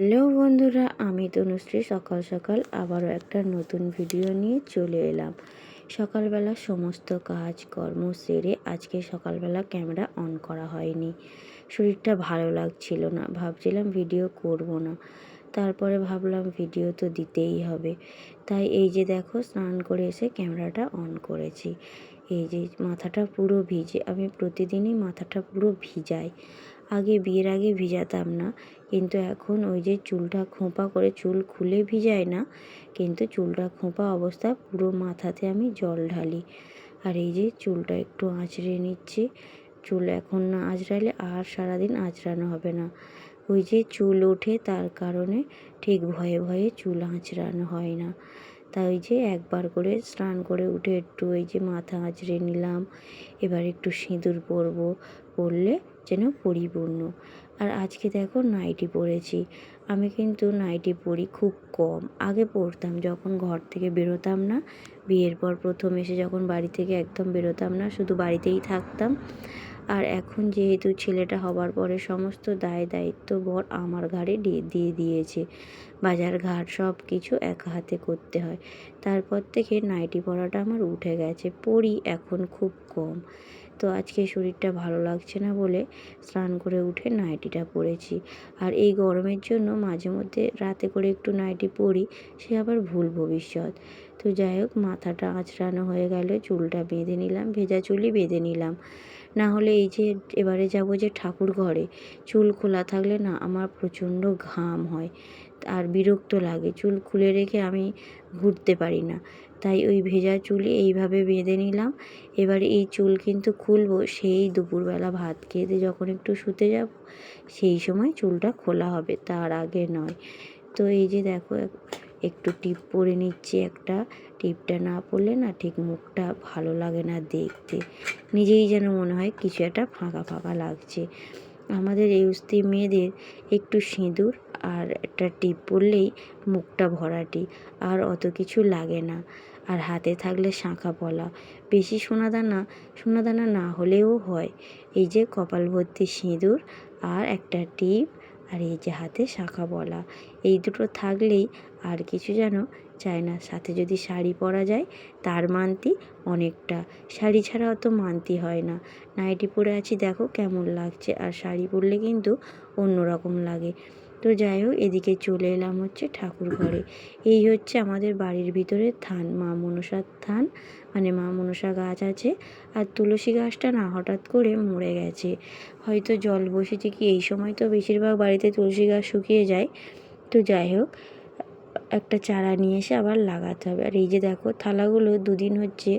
Hello বন্ধুরা, আমি তনুশ্রী। সকাল সকাল আবারও একটা নতুন ভিডিও নিয়ে চলে এলাম। সকালবেলা সমস্ত কাজ কর্ম সেরে আজকে সকালবেলা ক্যামেরা অন করা হয়নি। শরীরটা ভালো লাগছিল না, ভাবছিলাম ভিডিও করব না। তারপরে ভাবলাম ভিডিও তো দিতেই হবে। তাই এই যে দেখো, স্নান করে এসে ক্যামেরাটা অন করেছি। এই যে মাথাটা পুরো ভিজে, আমি প্রতিদিনই মাথাটা পুরো ভিজাই। আগে বিয়ের আগে ভিজাতাম না কিন্তু এখন ওই যে চুলটা খোঁপা করে চুল খুলে ভিজায় না, কিন্তু চুলটা খোঁপা অবস্থা পুরো মাথাতে আমি জল ঢালি। আর এই যে চুলটা একটু আঁচড়ে নিচ্ছি, চুল এখন না আঁচড়ালে আর সারাদিন আঁচড়ানো হবে না। ওই যে চুল ওঠে তার কারণে ঠিক ভয়ে ভয়ে চুল আঁচড়ানো হয় না। তাই যে একবার করে স্নান করে উঠে একটু ওই যে মাথা আঁচড়ে নিলাম, এবার একটু সিঁদুর পরবো, পরলে যেন পরিপূর্ণ। আর আজকে দেখো নাইটি পরেছি। আমি কিন্তু নাইটি পরি খুব কম। আগে পরতাম যখন ঘর থেকে বেরোতাম না। বিয়ের পর প্রথম এসে যখন বাড়ি থেকে একদম বেরোতাম না, শুধু বাড়িতেই থাকতাম। আর এখন যেহেতু ছেলেটা হবার পরে সমস্ত দায় দায়িত্ব বর আমার ঘাড়ে দিয়ে দিয়েছে। বাজার ঘাট সব কিছু একা হাতে করতে হয়। তারপর থেকে নাইটি পরাটা আমার উঠে গেছে, পরি এখন খুব কম। তো আজকে শরীরটা ভালো লাগছে না বলে স্নান করে উঠে নাইটিটা পরেছি। আর এই গরমের জন্য মাঝে মধ্যে রাতে করে একটু নাইটি পরি, সে আবার ভুল ভবিষ্যৎ। তো যাই হোক, মাথাটা আঁচড়ানো হয়ে গেল, চুলটা বেঁধে নিলাম, ভেজা চুলই বেঁধে নিলাম। না হলে এই যে এবারে যাব যে ঠাকুর ঘরে, চুল খোলা থাকলে না আমার প্রচণ্ড ঘাম হয় আর বিরক্ত লাগে। চুল খুলে রেখে আমি ঘুরতে পারি না। তাই ওই ভেজা চুল এইভাবে বেঁধে নিলাম। এবার এই চুল কিন্তু খুলবো সেই দুপুরবেলা ভাত খেতে যখন একটু শুতে যাব, সেই সময় চুলটা খোলা হবে, তার আগে নয়। তো এই যে দেখো একটু টিপ পরে নিচ্ছি একটা। টিপটা না পরলে না ঠিক মুখটা ভালো লাগে না দেখতে। নিজেই যেন মনে হয় কিছু একটা ফাঁকা ফাঁকা লাগছে। আমাদের এই উস্তি মেয়েদের একটু সিঁদুর আর একটা টিপ পরলেই মুখটা ভরাটি, আর অত কিছু লাগে না। আর হাতে থাকলে শাঁখা পলা। বেশি সোনাদানা সোনাদানা না হলেও হয়। এই যে কপাল ভর্তি সিঁদুর আর একটা টিপ, আর এই যে হাতে শাঁখা বলা এই দুটো থাকলেই আর কিছু যেন চায় না। সাথে যদি শাড়ি পরা যায়, তার মানতি অনেকটা। শাড়ি ছাড়া অত মানতি হয় না। নাইটি পরে আছি, দেখো কেমন লাগছে। আর শাড়ি পরলে কিন্তু অন্যরকম লাগে। তো যাই হোক, এদিকে চলে এলাম হচ্ছে ঠাকুর ঘরে। এই হচ্ছে আমাদের বাড়ির ভিতরে থান, মা মনসার থান। মানে মা মনসা গাছ আছে। আর তুলসী গাছটা না হঠাৎ করে মরে গেছে। হয়তো জল বসেছে কি? এই সময় তো বেশিরভাগ বাড়িতে তুলসী গাছ শুকিয়ে যায়। তো যাই হোক একটা চারা নিয়ে এসে আবার লাগাতে হবে। আর এই যে দেখো, থালাগুলো দুদিন হচ্ছে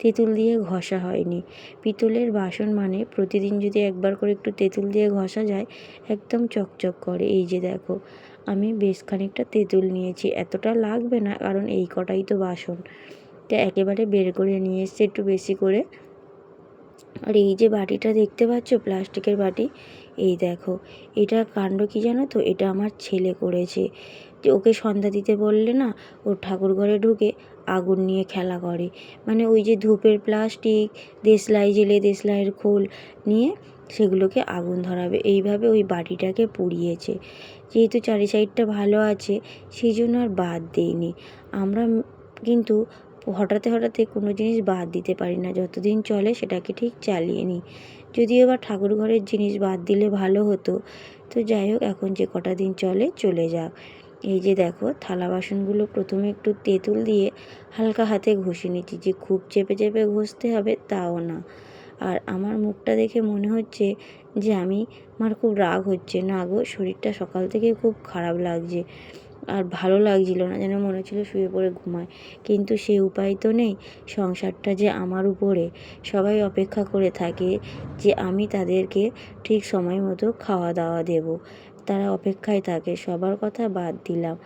তেঁতুল দিয়ে ঘষা হয়নি। পিতলের বাসন মানে প্রতিদিন যদি একবার করে একটু তেঁতুল দিয়ে ঘষা যায়, একদম চকচক করে। এই যে দেখো, আমি বেশ খানিকটা তেঁতুল নিয়েছি। এতটা লাগবে না, কারণ এই কটাই তো বাসন। তা একেবারে বের করে নিয়ে এসছে একটু বেশি করে। আর এই যে বাটিটা দেখতে পাচ্ছ, প্লাস্টিকের বাটি এই দেখো, এটা কাণ্ড কি জানো তো? এটা আমার ছেলে করেছে। যে ওকে সন্ধ্যা দিতে বললে না, ও ঠাকুর ঘরে ঢুকে আগুন নিয়ে খেলা করে। মানে ওই যে ধূপের প্লাস্টিক, দেশলাই, জেলে দেশলাইয়ের খোল নিয়ে সেগুলোকে আগুন ধরাবে। এইভাবে ওই বাটিটাকে পুড়িয়েছে। যেহেতু চারি সাইডটা ভালো আছে সেই জন্য আর বাদ দেয়নি আমরা কিন্তু হঠাৎ হঠাৎ কোনো জিনিস বাদ দিতে পারি না। যতদিন চলে সেটাকে ঠিক চালিয়ে নিই। যদিও বা ঠাকুর ঘরের জিনিস বাদ দিলে ভালো হতো। তো যাই হোক, এখন যে কটা দিন চলে চলে যাক। এই যে দেখো, থালা বাসনগুলো প্রথমে একটু তেঁতুল দিয়ে হালকা হাতে ঘষে নিচ্ছি। যে খুব চেপে চেপে ঘষতে হবে তাও না। আর আমার মুখটা দেখে মনে হচ্ছে যে আমি, আমার খুব রাগ হচ্ছে। না গো, শরীরটা সকাল থেকে খুব খারাপ লাগছে। আর ভালো লাগছিল না যেন মনে হচ্ছিল শুয়ে পড়ে ঘুমায়। কিন্তু সে উপায় তো নেই। সংসারটা যে আমার উপরে সবাই অপেক্ষা করে থাকে যে আমি তাদেরকে ঠিক সময় মতো খাওয়া দাওয়া দেবো। তারা অপেক্ষায় থাকে। সবার কথা বাদ দিলাম।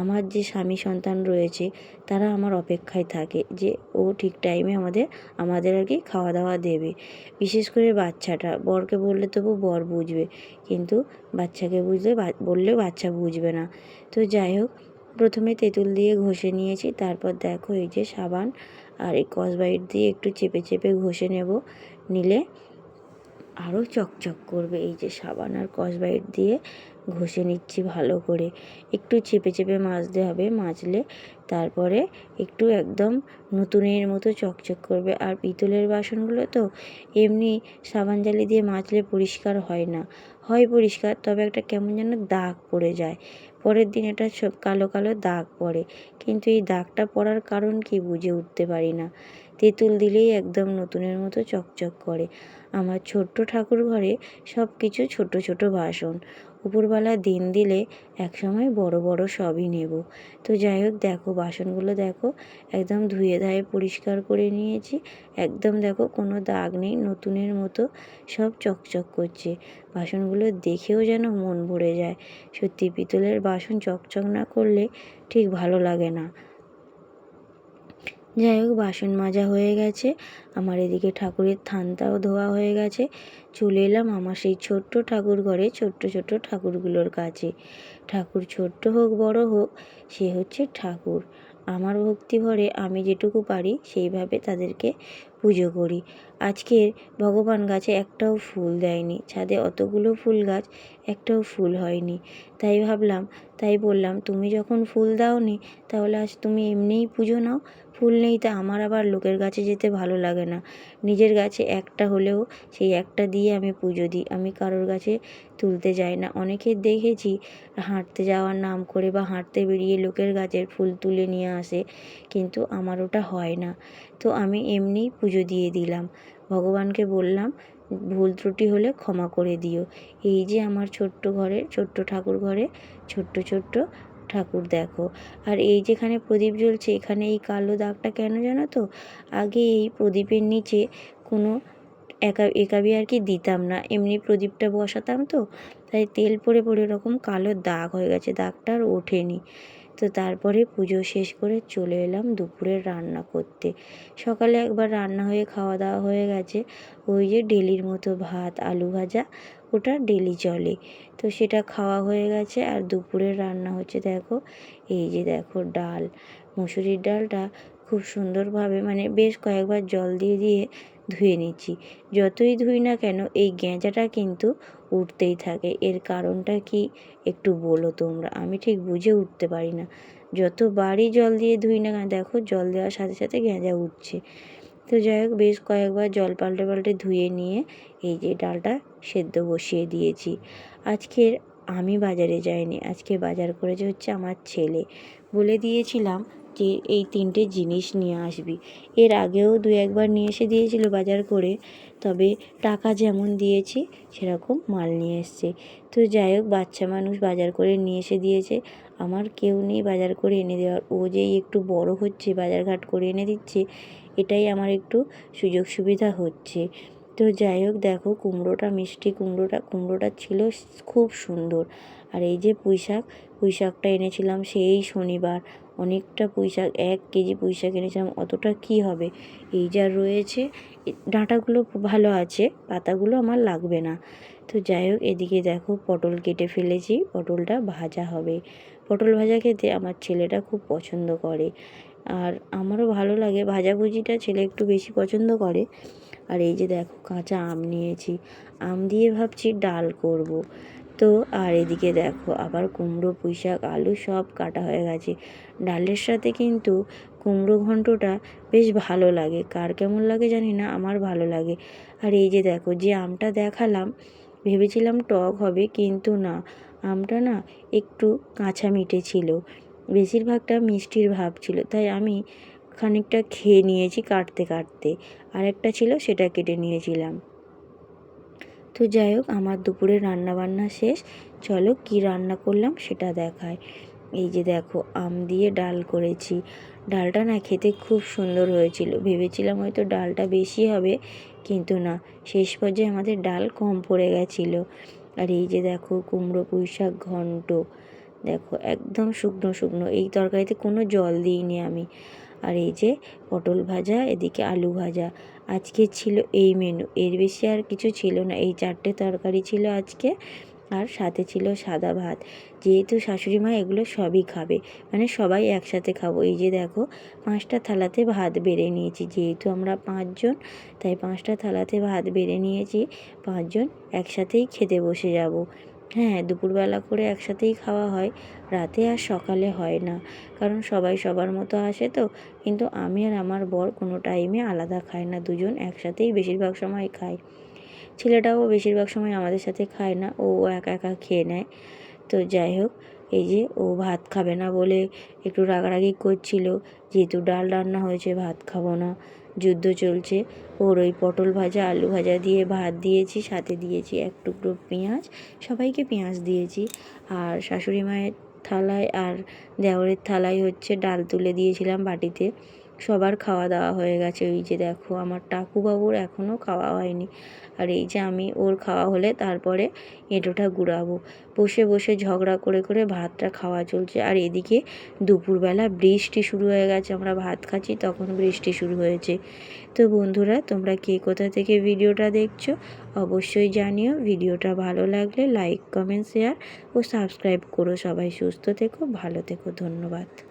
আমার যে স্বামী সন্তান রয়েছে, তারা আমার অপেক্ষায় থাকে যে ও ঠিক টাইমে আমাদের আমাদের আর কি খাওয়া দাওয়া দেবে। বিশেষ করে বাচ্চাটা, বরকে বললে তবু বর বুঝবে, কিন্তু বাচ্চাকে বুঝলে বললে বাচ্চা বুঝবে না। তো যাই হোক, প্রথমে তেঁতুল দিয়ে ঘষে নিয়েছি, তারপর দেখো এই যে সাবান আর এই কসবাইট দিয়ে একটু চেপে চেপে ঘষে নেব, নিলে আরও চকচক করবে। এই যে সাবান আর কসবাইট দিয়ে ঘষে নিচ্ছি ভালো করে। একটু চেপে চেপে মাজতে হবে, মাজলে তারপরে একটু একদম নতুনের মতো চকচক করবে। আর পিতলের বাসনগুলো তো এমনি সাবান জালি দিয়ে মাজলে পরিষ্কার হয় না। হয় পরিষ্কার, তবে একটা কেমন যেন দাগ পড়ে যায়। পরের দিন এটা সব কালো কালো দাগ পড়ে। কিন্তু এই দাগটা পড়ার কারণ কি বুঝে উঠতে পারি না। তেঁতুল দিলেই একদম নতুনের মতো চকচক করে। আমার ছোট্ট ঠাকুর ঘরে সব কিছু ছোট ছোট বাসন। উপরবেলা দিন দিলে একসময় বড় বড় সবই নেব। তো যাই হোক, দেখো বাসনগুলো দেখো, একদম ধুয়ে ধায়ে পরিষ্কার করে নিয়েছি। একদম দেখো কোনো দাগ নেই, নতুনের মতো সব চকচক করছে। বাসনগুলো দেখেও যেন মন ভরে যায়। সত্যি পিতলের বাসন চকচক না করলে ঠিক ভালো লাগে না। যাই হোক, বাসন মাজা হয়ে গেছে। আমার এদিকে ঠাকুরের থানটাও ধোয়া হয়ে গেছে। চলে এলাম আমার সেই ছোট্ট ঠাকুর ঘরে, ছোট্ট ছোট্ট ঠাকুরগুলোর কাছে। ঠাকুর ছোট্ট হোক, বড় হোক, সে হচ্ছে ঠাকুর। আমার ভক্তি ভরে আমি যেটুকু পারি, সেইভাবে তাদেরকে পুজো করি। আজকের ভগবান গাছে একটাও ফুল দেয়নি। ছাদে অতগুলো ফুল গাছ, একটাও ফুল হয়নি। তাই ভাবলাম, তাই বললাম, তুমি যখন ফুল দাওনি, তাহলে আজ তুমি এমনিই পুজো নাও। ফুল নেই তা আমার আবার লোকের গাছে যেতে ভালো লাগে না। নিজের গাছে একটা হলেও সেই একটা দিয়ে আমি পুজো দিই। আমি কারোর গাছে তুলতে যাই না। অনেকের দেখেছি হাঁটতে যাওয়ার নাম করে বা হাঁটতে বেরিয়ে লোকের গাছের ফুল তুলে নিয়ে আসে, কিন্তু আমার ওটা হয় না। তো আমি এমনিই পুজো দিয়ে দিলাম। ভগবানকে বললাম, ভুল ত্রুটি হলে ক্ষমা করে দিও। এই যে আমার ছোট্ট ঘরে, ছোট্ট ঠাকুর ঘরে, ছোট্ট ছোট্ট ঠাকুর দেখো। আর এই যেখানে প্রদীপ জ্বলছে, এখানে এই কালো দাগটা কেন জানো তো? আগে এই প্রদীপের নিচে কোনো একা, একাবি আর কি দিতাম না। এমনি প্রদীপটা বসাতাম তো, তাই তেল পড়ে পড়ে ওরকম কালো দাগ হয়ে গেছে, দাগটা আর ওঠেনি। তো তারপরে পুজো শেষ করে চলে এলাম দুপুরের রান্না করতে। সকালে একবার রান্না হয়ে খাওয়া দাওয়া হয়ে গেছে। ওই যে ডেলির মতো ভাত, আলু ভাজা, ওটা ডেলি চলে তো সেটা খাওয়া হয়ে গেছে আর দুপুরের রান্না হচ্ছে দেখো, এই যে দেখো ডাল। মুসুরির ডালটা খুব সুন্দরভাবে মানে বেশ কয়েকবার জল দিয়ে দিয়ে ধুয়ে নিচ্ছি। যতই ধুই না কেন এই গেঁজাটা কিন্তু উঠতেই থাকে। এর কারণটা কি একটু বলো তোমরা? আমি ঠিক বুঝে উঠতে পারি না। যতবারই জল দিয়ে ধুই না কেন, দেখো জল দেওয়ার সাথে সাথে গেঁজা উঠছে। তো যাই হোক, বেশ কয়েকবার জল পাল্টে পাল্টে ধুয়ে নিয়ে এই যে ডালটা সেদ্ধ বসিয়ে দিয়েছি। আজকের আমি বাজারে যাইনি। আজকে বাজার করেছে হচ্ছে আমার ছেলে। বলে দিয়েছিলাম যে এই তিনটে জিনিস নিয়ে আসবি। এর আগেও দু একবার নিয়ে এসে দিয়েছিল বাজার করে, তবে টাকা যেমন দিয়েছি, সেরকম মাল নিয়ে এসছে। তো যাই হোক, বাচ্চা মানুষ বাজার করে নিয়ে এসে দিয়েছে। আমার কেউ নেই বাজার করে এনে দেওয়ার। ও যেই একটু বড় হচ্ছে, বাজারঘাট করে এনে দিচ্ছে, এটাই আমার একটু সুযোগ সুবিধা হচ্ছে। তো যাই হোক, দেখো কুমড়োটা, মিষ্টি কুমড়োটা কুমড়োটা ছিল খুব সুন্দর। আর এই যে পুঁই শাক পুঁই শাকটা এনেছিলাম সেই শনিবার। অনেকটা পুঁই শাক এক কেজি পুঁই শাক এনেছিলাম, অতটা কী হবে? এই যা রয়েছে ডাঁটাগুলো ভালো আছে, পাতাগুলো আমার লাগবে না। তো যাই হোক, এদিকে দেখো পটল কেটে ফেলেছি, পটলটা ভাজা হবে। পটল ভাজা খেতে আমার ছেলেটা খুব পছন্দ করে। আর আমারও ভালো লাগে, ভাজাভুজিটা ছেলে একটু বেশি পছন্দ করে। আর এই যে দেখো কাঁচা আম নিয়েছি। আম দিয়ে ভাবছি ডাল করব। তো আর এদিকে দেখো, আবার কুমড়ো পুঁই শাক আলু সব কাটা হয়ে গেছে। ডালের সাথে কিন্তু কুমড়ো ঘন্টটা বেশ ভালো লাগে। কার কেমন লাগে জানি না, আমার ভালো লাগে। আর এই যে দেখো, যে আমটা দেখালাম, ভেবেছিলাম টক হবে কিন্তু না। আমটা না একটু কাঁচা মিটে ছিল। বেশিরভাগটা মিষ্টির ভাব ছিল, তাই আমি খানিকটা খেয়ে নিয়েছি কাটতে কাটতে। আর একটা ছিল, সেটা কেটে নিয়েছিলাম। তো যাই হোক, আমার দুপুরে রান্না বান্না শেষ। চলো কি রান্না করলাম সেটা দেখায় এই যে দেখো, আম দিয়ে ডাল করেছি। ডালটা না খেতে খুব সুন্দর হয়েছিল। ভেবেছিলাম হয়তো ডালটা বেশি হবে, কিন্তু না। শেষ পর্যায়ে আমাদের ডাল কম পড়ে গেছিল। আর এই যে দেখো, কুমড়ো, পুঁই শাক, ঘন্ট। দেখো, একদম শুকনো শুকনো। এই তরকারিতে কোনো জল দিইনি আমি। আর এই যে পটল ভাজা, এদিকে আলু ভাজা। আজকে ছিল এই মেনু এর বেশি আর কিছু ছিল না। এই চারটে তরকারি ছিল আজকে। আর সাথে ছিল সাদা ভাত। যেহেতু শাশুড়ি মা এগুলো সবই খাবে। মানে সবাই একসাথে খাব। এই যে দেখো, পাঁচটা থালাতে ভাত বেড়ে নিয়েছি। যেহেতু আমরা পাঁচজন, তাই পাঁচটা থালাতে ভাত বেড়ে নিয়েছি। পাঁচজন একসাথেই খেতে বসে যাব। হ্যাঁ দুপুরবেলা করে একসাথেই খাওয়া হয়। রাতে আর সকালে হয় না। কারণ সবাই সবার মতো আসে তো। কিন্তু আমি আর আমার বর কোনো টাইমে আলাদা খাই না। দুজন একসাথেই বেশিরভাগ সময় খাই। ছেলেটাও বেশিরভাগ সময় আমাদের সাথে খায় না। ও একা একা খেয়ে নেয়। তো যাই হোক, এই যে ও ভাত খাবে না বলে একটু রাগারাগি করছিল। যেহেতু ডাল রান্না হয়েছে, ভাত খাব না। যুদ্ধ চলছে। ওর ওই পটল ভাজা, আলু ভাজা দিয়ে ভাত দিয়েছি, সাথে দিয়েছি এক টুকরো পেঁয়াজ। সবাইকে পেঁয়াজ দিয়েছি। আর শাশুড়ি মায়ের থালায় আর দেওরের থালায় হচ্ছে ডাল তুলে দিয়েছিলাম বাটিতে। সবার খাওয়া দাওয়া হয়ে গেছে। ওই যে দেখো আমার টাকুবাবুর এখনও খাওয়া হয়নি। আর এই যে আমি ওর খাওয়া হলে তারপরে এঁটোটা গুড়াবো। বসে বসে ঝগড়া করে করে ভাতটা খাওয়া চলছে। আর এদিকে দুপুরবেলা বৃষ্টি শুরু হয়ে গেছে। আমরা ভাত খাচ্ছি, তখন বৃষ্টি শুরু হয়েছে। তো বন্ধুরা, তোমরা কে কোথা থেকে ভিডিওটা দেখছ, অবশ্যই জানিও। ভিডিওটা ভালো লাগলে লাইক, কমেন্ট, শেয়ার ও সাবস্ক্রাইব করো। সবাই সুস্থ থেকো, ভালো থেকো। ধন্যবাদ।